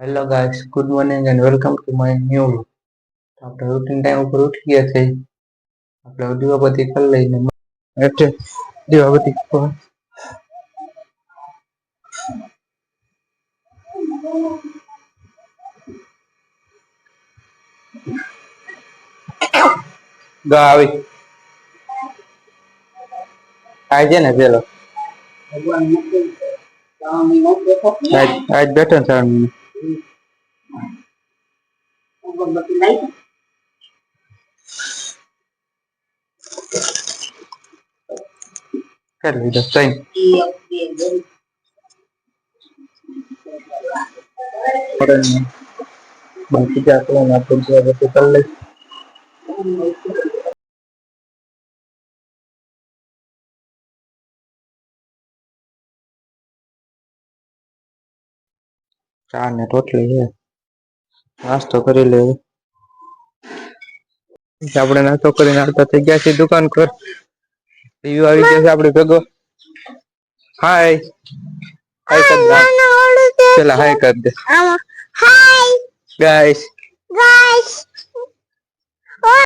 Hello guys good morning and welcome to my new આપણે routine time ઉપર ઉઠી ગયા છે. આપણે દીવાબત્તી કરી લઈને એટલે દીવાબત્તી ગા આવી. આય છે ને પેલો. આજ બેઠો ને સર કરી લીધો ત્રણ બાકી ત્યાં આપણે આપણે દીવાબત્તી કરી લઈ ચા ને રોટલી છે નાસ્તો કરી લેવો આપણે નાસ્તો કરીને આવતા થઈ ગયા છીએ દુકાન પર. ટીવી આવી ગયા છે આપણે ભેગો. હાય હાય કર દે પેલા હાય કર દે ગાઈસ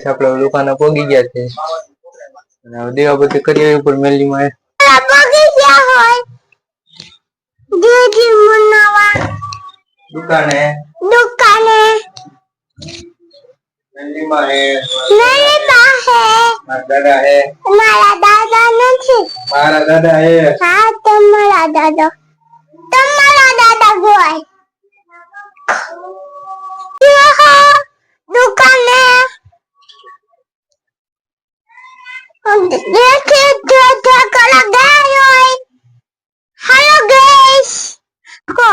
આપણે દુકાને પોગી ગયા છે અને હવે દીવાબત્તી કરી આવી પણ મેલીમાં દુકાને પોગી ગયા હોય. મારા દાદા નથી. મારા દાદા હે. હા તમારા દાદા દાદા. ગોય દુકાને ગાય હેલો ગાઈસ કો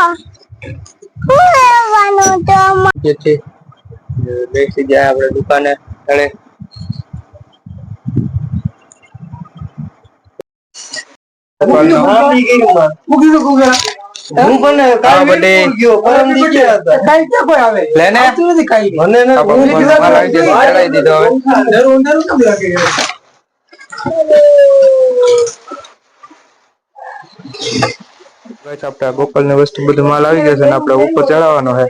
હું લેવાનું તો જે છે બેસી જાય આપણે દુકાને તળે હા, બધી. લે ને. આપણે માલ આવી જશે, ગયા આપણે દુકાને. Guys, આપણે ગોપાલની. વસ્તુ બધું માલ આવી ગયો છે ને આપડે ઉપર ચડાવવાનો છે.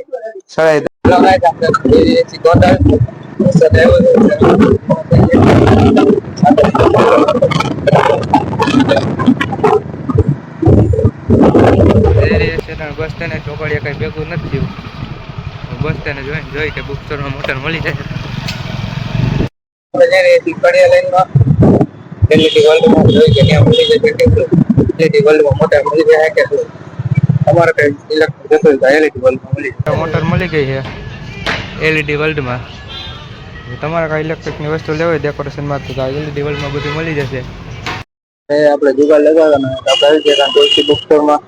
ચોકડીએ કઈ ભેગું નથી બસ તેને જોઈને જોઈ કે બુક સ્ટોરમાં મોટર મળી જાય આપણે જ્યારે કડિયા લાઈનમાં કે ત્યાં મળી જશે કે મળી જાય કે શું તમારે કઈ ઇલેક્ટ્રિક હોય એલઈડી વર્લ્ડમાં મળી મોટર મળી ગઈ છે. એલઈડી વર્લ્ડમાં તમારે કઈ ઇલેક્ટ્રિકની વસ્તુ લેવી હોય ડેકોરેશનમાં તો એલઈડી વર્લ્ડમાં બધું મળી જશે. એ આપણે જુગાડ લગાવવાનો આપણે આવી ગયા ડોલસી બુક સ્ટોરમાં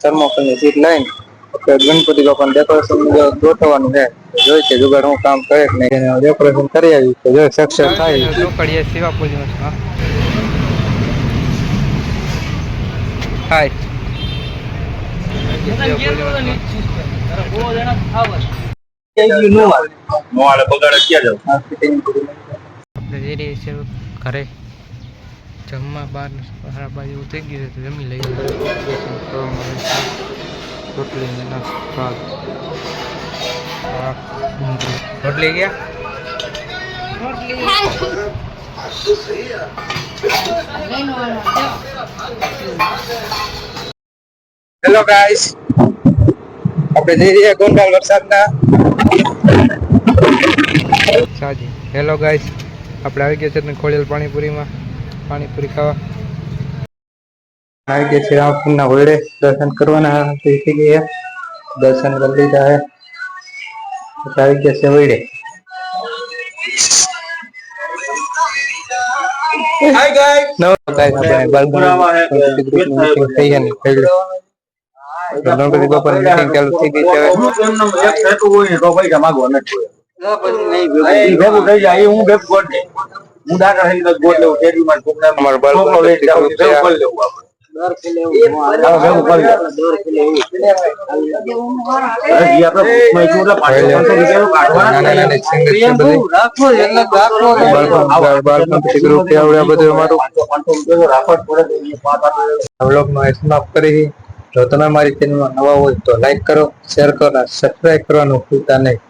થર્મોકોલની સીટ લઈને આપણે ગણપતિ બાપાનું ડેકોરેશન ગોઠવવાનું છે જોઈ છે જુગાડ હું કામ કરે કે નહીં. ડેકોરેશન કરી આવી તો જો સક્સેસ થાય. ચોકડીએ સેવા પૂજન હાય આપણે જઈ રહીએ છીએ ઘરે, જમવા બાર સારા બાજુ થઈ ગયું છે જમી લઈએ. રોટલી રોટલી ડુંગળી. રોટલી ગયા? હેલો ગાઈસ આપણે જઈ રહ્યા ગોંડલ વરસાદના. સાજી. હેલો ગાઈસ આપણે આવી ગયા છે ખોળેલ પાણીપુરીમાં. પાણીપુરી ખાવા. આવી ગયા છે રામપુરના હોળે. દર્શન કરવાના થઈ ગયા. દર્શન કરી લીધા હે. આવી ગયા છે હોળે. હાય ગાઈસ નવો ગાઈસ આપણે બાલગુણામાં થઈ ગયા ને ગણપતિ બાપાની meeting ચાલુ થઈ ગઈ છે થતું હોય તો પૈસા માંગવા નથી ભેગું થઈ જાય હું ભેગું કરી દઈશ. હું દાખલા થઈ ગયો ગોળ લેવું શેરડીમાં ને કોકને અમારું બાળકો ચોકલો લઈ જાઉં, ગ્રુપ છે ભેગું કરી લેવું આપણે. આઠ વ્લોગમાં સમાપ્ત કરી જો તમે મારી ચેનલમાં નવા હોય તો લાઈક કરો શેર કરો અને સબસ્ક્રાઈબ કરવાનું ભૂલતા નહીં.